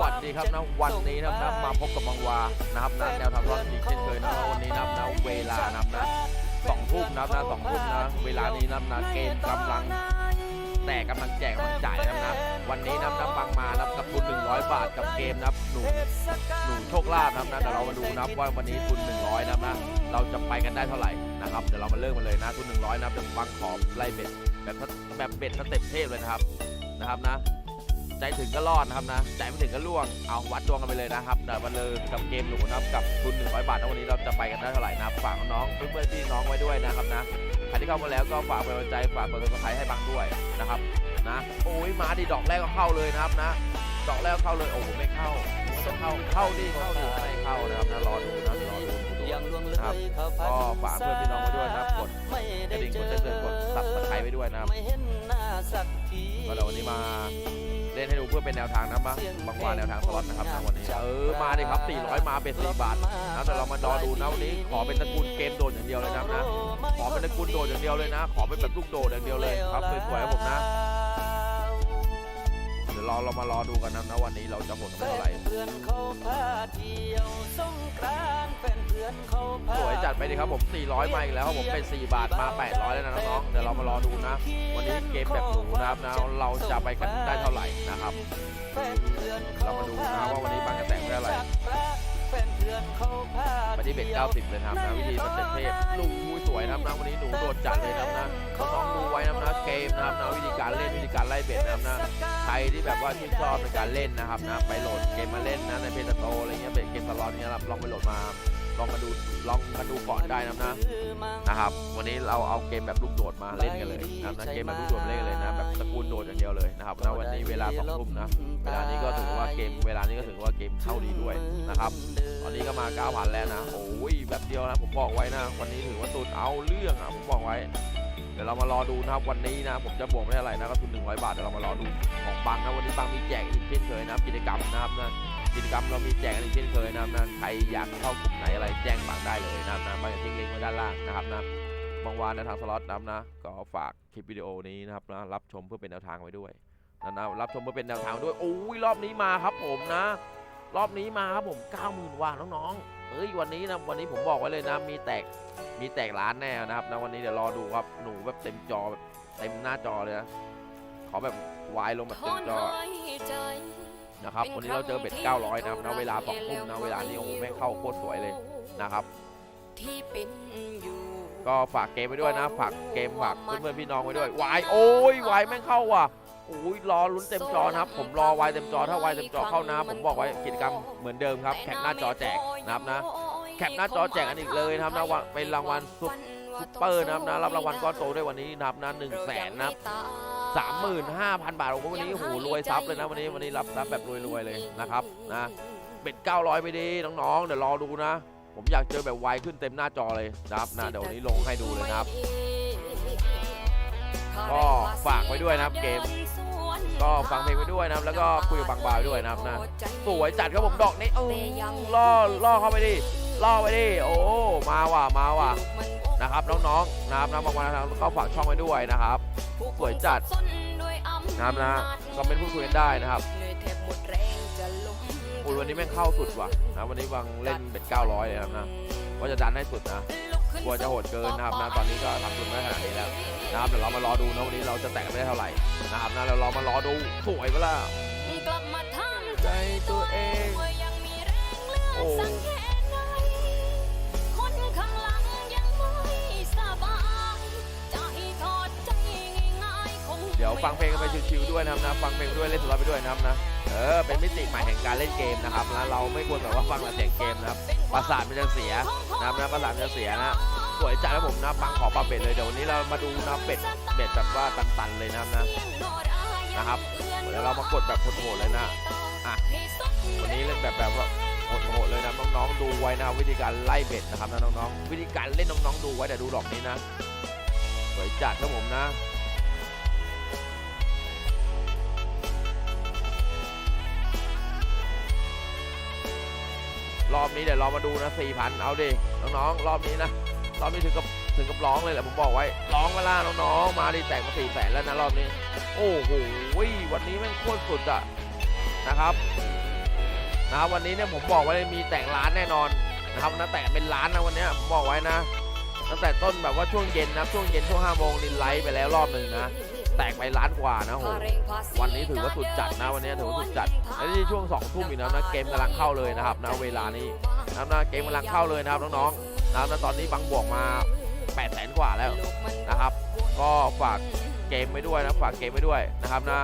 วัสดีครับนะวันนี้นะครับมาพบกับบังวานะครับนะแนวทางรอดอีกเช่นเคยนะวันนี้นะนะเวลานะนะสองทุ่มนะครับนะสองทุ่มนะเวลานี้นะนะเกมกำลังแต่กำลังแจกกำลังจ่ายนะครับนะวันนี้นะครับนะฟังมานับกับทุน100 บาทกับเกมนับหนูหนูโชคลาภนะครับนะเดี๋ยวเรามาดูนะว่าวันนี้ทุน100นะครับนะเราจะไปกันได้เท่าไหร่นะครับเดี๋ยวเรามาเริ่มกันเลยนะทุน100นะครับเดี๋ยวฟังขอบไล่เบ็ดแบบแบบเบ็ดสเต็ปเทพเลยนะครับนะครับนะ ใจถึงก็รอดนะครับนะ ใจไม่ถึงก็ล่วง เอาวัดดวงกันไปเลยนะครับเดี๋ยวมาเลยกับเกมหนูนะครับกับทุน100 บาทนะวันนี้เราจะไปกันได้เท่าไหร่นะครับฝากน้องๆเพื่อนๆพี่น้องไว้ด้วยนะครับนะใครที่เข้ามาแล้วก็ฝากเป็นกำลังใจฝากกดติดตามให้บังด้วยนะครับนะโอ้ยมาดิดอกแรกก็เข้าเลยนะครับนะ ดอกแรกก็เข้าเลยโอ้โหไม่เข้าไม่ต้องเข้าเข้าดิเข้าดิไม่เข้านะครับนะรอดูนะรอดูดูดูยังล่วงเลนะครับยเขาพันก็ฝากเพื่อนพี่น้องไว้ด้วยนะครับกดไม่กได้ระดิ่งเจกอดแจ้งเตือนกดซับสไครต์ไว้ด้วยนะครับไม่เห็นหน้าสักทีก็เดี๋ยววันนี้มา เล่นให้ดูเพื่อเป็นแนวทางนะบ้างบางวันแนวทางสล็อตนะครับนะวันนี้ เออ มาดิครับ 400 มาเป็น4บาทนะแต่เรามารอดูนะวันนี้ขอเป็นตระกูลเกมโดดอย่างเดียวเลยนะครับนะ ขอเป็นตระกูลโดดอย่างเดียวเลยนะ ขอเป็นแบบลูกโดดอย่างเดียวเลยครับสวยๆครับผมนะเดี๋ยวรอเรามารอดูกันนะนะวันนี้เราจะผลแฟเป็นเท่าไหร่นเพื่อนเขาพาเที่ยวสงกรานต์แฟนเพื่อนเขาพาสวยจัดไปดิครับผม 400มาอีกแล้วครับผมเป็น 4 บาทมา 800 แล้วนะน้องๆเดี๋ยวเรามารอดูนะ วันนี้เกมแบบหนูนะครับนะเราจะไปกันได้เท่าไหร่นะครับแฟนเพื่อนเรามาดูนะว่าวันนี้บางกระแตกได้อะไร แฟนเพื่อนเขาพาไปที่เบ็ด90 เลยนะครับนะวิธีมันเจ็ดเทพหนูสวยนะครับนะวันนี้หนูโดดจัดเลยนะครับนะน้องๆดูไว้นะครับนะเกมนะครับนะวิธีการเล่นวิธีการไล่เบ็ดนะครับนะใครที่แบบว่าชื่นชอบในการเล่นนะครับนะไปโหลดเกมมาเล่นนะในเพจโตอะไรเงี้ยเบ็ดเกมตลอดเนี้ยครับลองไปโหลดมา ลองมาดูลองมาดูก่อนได้นะนะนะครับ วันนี้เราเอาเกมแบบลูกโดดมาเล่นกันเลยนะครับนะเกมแบบลูกโดดมาเล่นกันเลยนะแบบตะกูลโดดอย่างเดียวเลยนะครับนะวันนี้เวลาสองทุ่มนะเวลานี้ก็ถือว่าเกมเวลานี้ก็ถือว่าเกมเข้าดีด้วยนะครับตอนนี้ก็มา9,000แล้วนะโอ้ยแบบเดียวนะผมบอกไว้นะ วันนี้ถือว่าตุนเอาเรื่องอะผมบอกไว้เดี๋ยวเรามารอดูนะครับวันนี้นะผมจะบวกไม่เท่าไหร่นะก็ทุน100 บาทเดี๋ยวเรามารอดูของบังนะวันนี้บังมีแจกอีกเช่นเคยนะกิจกรรมนะครับนะ กิจกรรมเรามีแจกอีกเช่นเคยนะครับนะใครอยากเข้ากลุ่มไหนอะไรแจ้งบังได้เลยนะครับนะบังจะทิ้งลิงก์ไว้ด้านล่างนะครับนะบางวันในทางสล็อตนะครับนะก็ฝากคลิปวิดีโอนี้นะครับนะรับชมเพื่อเป็นแนวทางไว้ด้วยนะนะรับชมเพื่อเป็นแนวทางด้วยโอ้ยรอบนี้มาครับผมนะ รอบนี้มาครับผม90,000ว่าน้องๆเอ้ยวันนี้นะวันนี้ผมบอกไว้เลยนะ มีแตกมีแตกร้านแน่นะครับนะวันนี้เดี๋ยวรอดูครับหนูแบบเต็มจอแบบเต็มหน้าจอเลยนะขอแบบวายลงแบบเต็มจอ นะครับวันนี้เราเจอเบ็ด 900นะครับนะเวลาสองทุ่มนะเวลานี้โอ้โหแม่งเข้าโคตรสวยเลยนะครับที่เป็นอยู่ก็ฝากเกมไว้ด้วยนะ ฝากเกมฝากเพื่อนๆพี่น้องไว้ด้วยวายโอ้ยวายแม่งเข้าว่ะโอ้ยรอลุ้นเต็มจอนะครับ ผมรอวายเต็มจอถ้าวายเต็มจอเข้านะ ผมบอกไว้กิจกรรมเหมือนเดิมครับแคปหน้าจอแจกนะครับนะแคปหน้าจอแจกกันอีกเลยนะครับนะว่าเป็นรางวัลซุปซุปเปอร์นะครับนะรับรางวัลก้อนโตด้วยวันนี้นะครับนะหนึ่งแสนนะครับ สามหมื่นห้าพันบาทโอ้โหวันนี้โอ้โหรวยซับเลยนะวันนี้วันนี้รับรับแบบรวยๆเลยนะครับนะเบ็ด900 ไปดีน้องๆเดี๋ยวรอดูนะ ผมอยากเจอแบบไวขึ้นเต็มหน้าจอเลยนะครับนะเดี๋ยววันนี้ลงให้ดูเลยนะครับ ก็ฝากไว้ด้วยนะครับเกม ก็ฟังเพลงไปด้วยนะครับแล้วก็คุยกับบางบาวด้วยนะครับนะสวยจัดครับผมดอกนี้เออล่อล่อเข้าไปดิล่อไปดิโอ้มาว่ะมาว่ะนะครับน้องๆนะครับนะบางวันนะครับก็ฝากช่องไว้ด้วยนะครับ สวยจัดนะครับนะก็เป็นพูดคุยกันได้นะครับอุยวันนี้แม่งเข้าสุดว่ะนะวันนี้วังเล่นเบ็ด900เลยนะครับนะว่าจะดันให้สุดนะกลัวจะโหดเกินนะครับนะตอนนี้ก็ทำทุนไม่ขนาดนี้แล้วนะครับเดี๋ยวเรามารอดูนะวันนี้เราจะแตกกันไม่ได้เท่าไหร่นะครับนะเราเรามารอดูสวยเปะล่ากลับมาทางใจตัวเองว่ายังมีแรงเลือโอ้ ดี๋ยวฟังเพลงกันไปชิวๆด้วยนะครับนะฟังเพลงไปด้วยเล่นสล็อตไปด้วยนะครับนะเออเป็นมิติใหม่แห่งการเล่นเกมนะครับนะเราไม่ควรแบบว่าฟังแต่เสียงเกมนะครับประสาทมันจะเสียนะครับนะประสานจะเสียนะสวยจัดครับผมนะบังขอปลาเป็ดเลยเดี๋ยววันนี้เรามาดูนะเป็ดเบ็ดแบบว่าตันๆเลยนะครับนะนะครับเดี๋ยวเรามากดแบบโหดๆเลยนะอะวันนี้เล่นแบบแบบว่าโหดๆเลยนะน้องๆดูไว้นะวิธีการไล่เบ็ดนะครับนะน้องๆวิธีการเล่นน้องๆดูไว้แต่ดูดอกนี้นะสวยจัดครับผมนะ รอบนี้เดี๋ยวเรามาดูนะ4,000เอาดิน้องๆรอบนี้นะรอบนี้ถึงกับถึงกับร้องเลยแหละผมบอกไว้ร้องมาล่าน้องๆมาดิแตกมา4แสนแล้วนะรอบนี้ โอ้โหวันนี้แม่งโคตรสุดอะนะครับนะวันนี้เนี่ยผมบอกไว้เลยมีแตกล้านแน่นอนนะครับนะแตกเป็นล้านนะวันนี้ผมบอกไว้นะตั้งแต่ต้นแบบว่าช่วงเย็นนะช่วงเย็นช่วงห้าโมงนี่ไลฟ์ไปแล้วรอบหนึ่งนะ แตกไปล้านกว่านะโหวันนี้ถือว่าสุดจัดนะวันนี้ถือว่าสุดจัดและที่ช่วง2องทุ่มอีกแล้วนะเกมกำลังเข้าเลยนะครับนะเวลานี้นะนะเกมกำลังเข้าเลยนะครับน้องๆนะนะตอนนี้บังบวกมา8 0 0แสนกว่าแล้วนะครับ ก็ฝากเกมไว้ด้วยนะฝากเกมไว้ด้วยนะครับนะ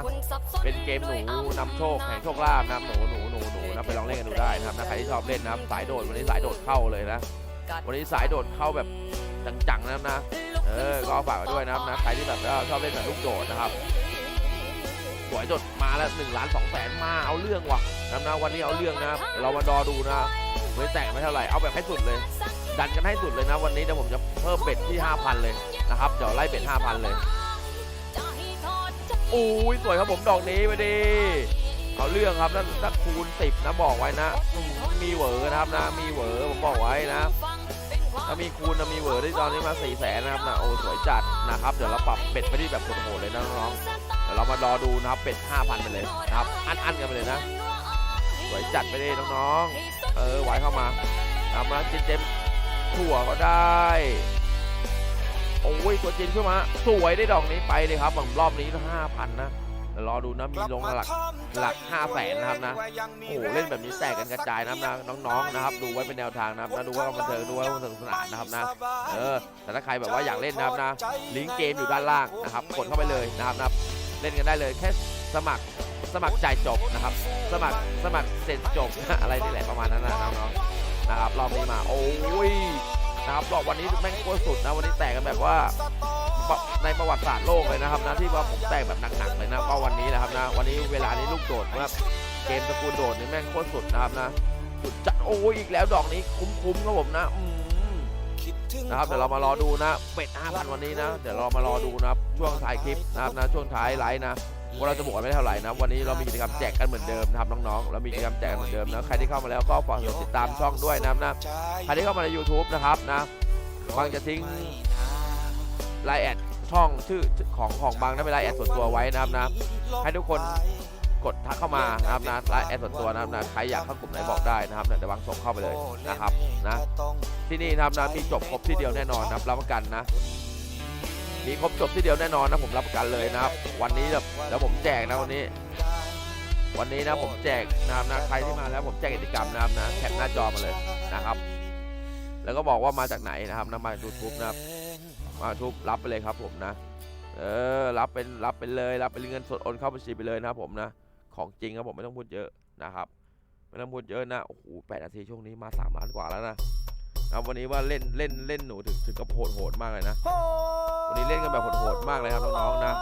เป็นเกมหนูนำโชคแห่งโชคลาภนะครับหนูหนูหนูหนูนะไปลองเล่นกันดูได้นะครับนะใครที่ชอบเล่นนะครับสายโดดวันนี้สายโดดเข้าเลยนะ วันนี้สายโดดเข้าแบบจังๆนะครับนะ เออก็ฝากไว้ด้วยนะครับนะใครที่แบบชอบเล่นแบบลูกโดดนะครับสวยจดมาแล้วหนึ่งล้านสองแสนมาเอาเรื่องว่ะนะนะวันนี้เอาเรื่องนะครับเรามาดอดูนะไม่แตกไม่เท่าไหร่เอาแบบให้สุดเลย ดันกันให้สุดเลยนะวันนี้เดี๋ยวผมจะเพิ่มเบ็ดที่ 5,000 เลยนะครับเดี๋ยวไล่เบ็ด5,000 เลยโอ้ยสวยครับผมดอกนี้ไปดิเอาเรื่องครับนั่นนักคูณ10นะบอกไว้นะมมีเหวอนะครับนะมีเหวอผมบอกไว้นะ ถ้ามีคูณนะมีเวอร์ที่ตอนนี้มา4 0 0แสนนะครับนะโอ้สวยจัดนะครับ เดี๋ยวเราปรับเบ็ดไปที่แบบโหดๆเลยนะน้องๆเดี๋ยวเรามารอดูนะครับเป็ด 5,000 ไปเลยนะครับ อันๆกันไปเลยนะ สวยจัดไปเลยน้องๆ เออไหวเข้ามาตามาเจมเจมถั่วก็ได้โอ้ยตัวจริงขึ้นมา สวยได้ดอกนี้ไปเลยครับผมรอบนี้5,000นะ รอดูนะมีลงหลักหลัก5แสนนะครับนะโอ้โหเล่นแบบนี้แตกกันกระจายนะครับนะน้องๆนะครับ ดูไว้เป็นแนวทางนะครับนะดูว่าบันเทิงดูว่าบันเทิงสนานนะครับนะเออแต่ถ้าใครแบบว่าอยากเล่นนะครับนะลิงก์เกมอยู่ด้านล่างนะครับกดเข้าไปเลยนะครับนะเล่นกันได้เลยแค่สมัครสมัครจ่ายจบนะครับ สมัครสมัครเสร็จจบอะไรนี่แหละประมาณนั้นนะน้องๆนะครับรอบนี้มาโอ้ยนะครับรอบวันนี้แม่งโคตรสุดนะวันนี้แตกกันแบบว่า ในประวัติศาสตร์โลกเลยนะครับนะที่ว่าผมแตกแบบหนักๆเลยนะก็วันนี้นะครับนะ วันนี้เวลานี้ลูกโดดนะครับเกมตระกูลโดดนี่แม่งโคตรสุดนะครับนะสุดจัดโอ้ยอีกแล้วดอกนี้คุ้มๆครับผมนะอืมนะครับเดี๋ยวเรามารอดูนะเป็ด5,000วันนี้นะ เดี๋ยวเรามารอดูนะครับช่วงท้ายคลิปนะครับนะช่วงท้ายไลฟ์นะว่าเราจะบวกกันไม่เท่าไหร่นะ วันนี้เรามีกิจกรรมแจกกันเหมือนเดิมนะครับน้องๆเรามีกิจกรรมแจกกันเหมือนเดิมนะใครที่เข้ามาแล้วก็ฝากกดติดตามช่องด้วยนะครับนะใครที่เข้ามาใน YouTube นะครับนะบางจะทิ้ง ไลน์แอดช่องชื่อของของบางนะเป็นไลน์แอดส่วนตัวไว้นะครับนะให้ทุกคนกดทักเข้ามานะครับนะไลน์แอดส่วนตัวนะครับนะใครอยากเข้ากลุ่มไหนบอกได้นะครับเดี๋ยวบางส่งเข้าไปเลยนะครับนะที่นี่นะครับนะมีจบครบที่เดียวแน่นอนนะครับรับประกันนะมีครบจบที่เดียวแน่นอนนะผมรับประกันเลยนะครับ วันนี้แบบแล้วผมแจกนะวันนี้ วันนี้นะผมแจกนะครับนะใครที่มาแล้วผมแจกกิจกรรมนะครับนะแคปหน้าจอมาเลยนะครับ แล้วก็บอกว่ามาจากไหนนะครับนะมาดูทูบนะครับ มาทูบรับไปเลยครับผมนะ เออรับเป็นรับไปเลย รับเป็นเงินสดโอนเข้าบัญชีไปเลยนะครับผมนะ ของจริงครับผมไม่ต้องพูดเยอะนะครับไม่ต้องพูดเยอะนะโอ้โหแปดนาทีช่วงนี้มาสามล้านกว่าแล้วนะนะวันนี้ว่าเล่นเล่นเล่นหนูถึงถึงกับโหดโหดมากเลยนะวันนี้เล่นกันแบบโหดๆมากเลยครับน้องๆนะ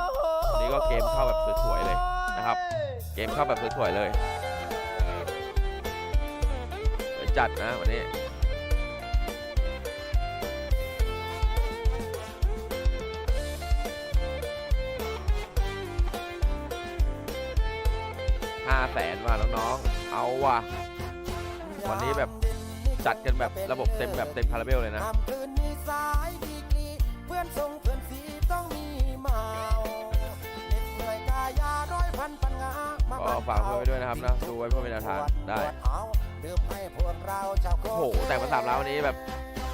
วันนี้ก็เกมเข้าแบบสวยๆเลยนะครับ เกมเข้าแบบสวยๆเลยจัดนะวันนี้ แสนว่ะน้องๆเอาว่ะวันนี้แบบจัดกันแบบระบบเต็มแบบเต็มคาราเบลเลยนะค่ำคืนมีสายดีกรีเพื่อนส่งเพื่อนสีต้องมีเมาเหน็ดเหนื่อยกายาร้อยพันปัญหามาก็ฝากเพื่อนไว้ด้วยนะครับนะดูไว้เพื่อเป็นแนวทางได้ปวเอาดื่มให้พวกเราชาวโคโอ้โหแต่มาสามล้านวันนี้แบบ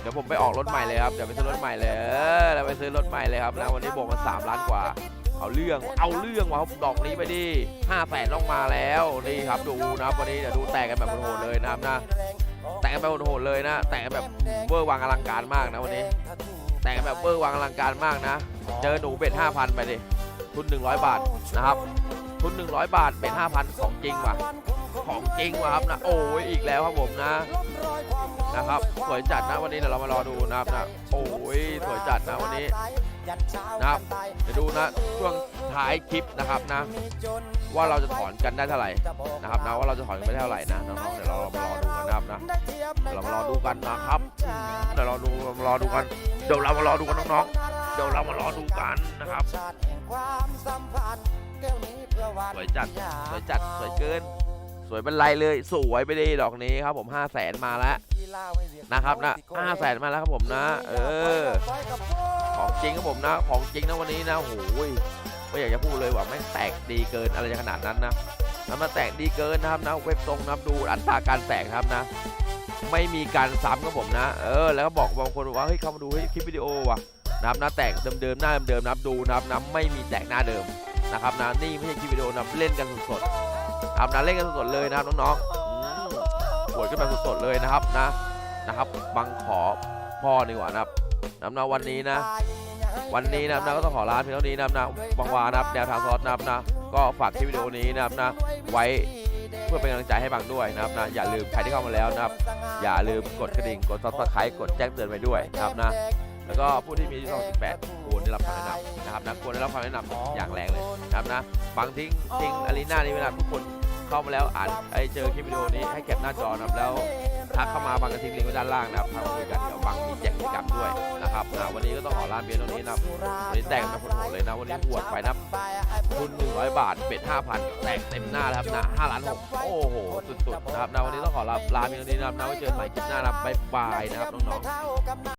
เดี๋ยวผมไปออกรถใหม่เลยครับเดี๋ยวไปซื้อรถใหม่เลยเออเราไปซื้อรถใหม่เลยครับนะวันนี้บวกมาสามล้านกว่า เอาเรื่องเอาเรื่องว่ะครับดอกนี้ไปดิห้าแสนลงมาแล้วนี่ครับดูนะครับวันนี้เดี๋ยวดูแตกกันแบบโหดเลยนะครับนะแตกกันแบบโหดเลยนะ แตกกันแบบเวอร์วังอลังการมากนะวันนี้ แตกกันแบบเวอร์วังอลังการมากนะ เจอหนูเบ็ด5,000ไปดิทุน100บาทนะครับทุน100บาทเบ็ด5,000ของจริงว่ะ ของจริงว่ะครับนะโอ้ยอีกแล้วครับผมนะนะครับสวยจัดนะวันนี้เดี๋ยวเรามารอดูนะครับนะโอ้ยสวยจัดนะวันนี้นะครับเดี๋ยวดูนะช่วงท้ายคลิปนะครับนะ ว่าเราจะถอนกันได้เท่าไหร่นะครับนะว่าเราจะถอนกันไปเท่าไหร่นะน้องๆเดี๋ยวเรามารอดูกันนะครับนะเดี๋ยวเรามารอดูกันนะครับเดี๋ยวเราดูมารอดูกันเดี๋ยวเรามารอดูกันน้องๆเดี๋ยวเรามารอดูกันนะครับสวยจัดสวยจัดสวยเกิน วยเป็นไรเลยสวยไปดีดอกนี้ครับผม5 0 0แสนมาแล้วนะครับนะ5 0 0แสนมาแล้วครับผมนะ เออ ของจริงครับผมนะ ของจริงนะวันนี้นะโอ้โหยไม่อยากจะพูดเลยว่าแม่แตกดีเกินอะไรขนาดนั้นนะน้ำมาแตกดีเกินนะครับนะเว็บตรงนะครับดูอัตราการแตกนะครับนะ ไม่มีการซ้ำกับผมนะ เออ แล้วก็บอกบางคนว่าเฮ้ยเข้ามาดูเฮ้ยคลิปวิดีโอว่ะนะครับหน้าแตกเดิมๆหน้าเดิมๆนะครับดูนะครับนะไม่มีแตกหน้าเดิมนะครับนะนี่ไม่ใช่คลิปวิดีโอนะเล่นกันสดๆ นะครับนะเล่นกันสดๆเลยนะครับน้องๆปวดกันแบบสดๆเลยนะครับนะนะครับบังขอพ่อดีกว่านะครับนะครับนะวันนี้นะ วันนี้นะครับนะก็ต้องขอลาเพียงเท่านี้นะครับนะบางวานะครับแนวทางซอสนะครับนะก็ฝากคลิปวิดีโอนี้นะครับนะไว้เพื่อเป็นกำลังใจให้บังด้วยนะครับนะอย่าลืมใครที่เข้ามาแล้วนะครับ อย่าลืมกดกระดิ่งกดซับสไครต์กดแจ้งเตือนไว้ด้วยนะครับนะแล้วก็ผู้ที่มีอายุ18ควรได้รับคำแนะนำนะครับนะควรได้รับคำแนะนำอย่างแรงเลยนะครับนะฟังทิ้งทิ้งอารีนานี้เวลาทุกคน เข้ามาแล้วอ่านไอเจอคลิปวิดีโอนี้ให้แคปหน้าจอนะครับแล้วทักเข้ามาบังกระทิ้งลิงก์ไว้ด้านล่างนะครับทางคุยกันเดี๋ยวบังมีแจกกิจกรรมด้วยนะครับวันนี้ก็ต้องขอลาเพียงเท่านี้นะครับวันนี้แตกกันมาคนโหดเลยนะวันนี้หวดไปนะครับทุน100 บาทเป็ด5,000แตกเต็มหน้าแล้วครับนะ5ล้าน6โอ้โหสุดๆนะครับนะวันนี้ต้องขอลาลาเพียงเท่านี้นะครับนะไว้เจอกันใหม่คลิปหน้านะครับบ๊ายบายนะครับน้องๆ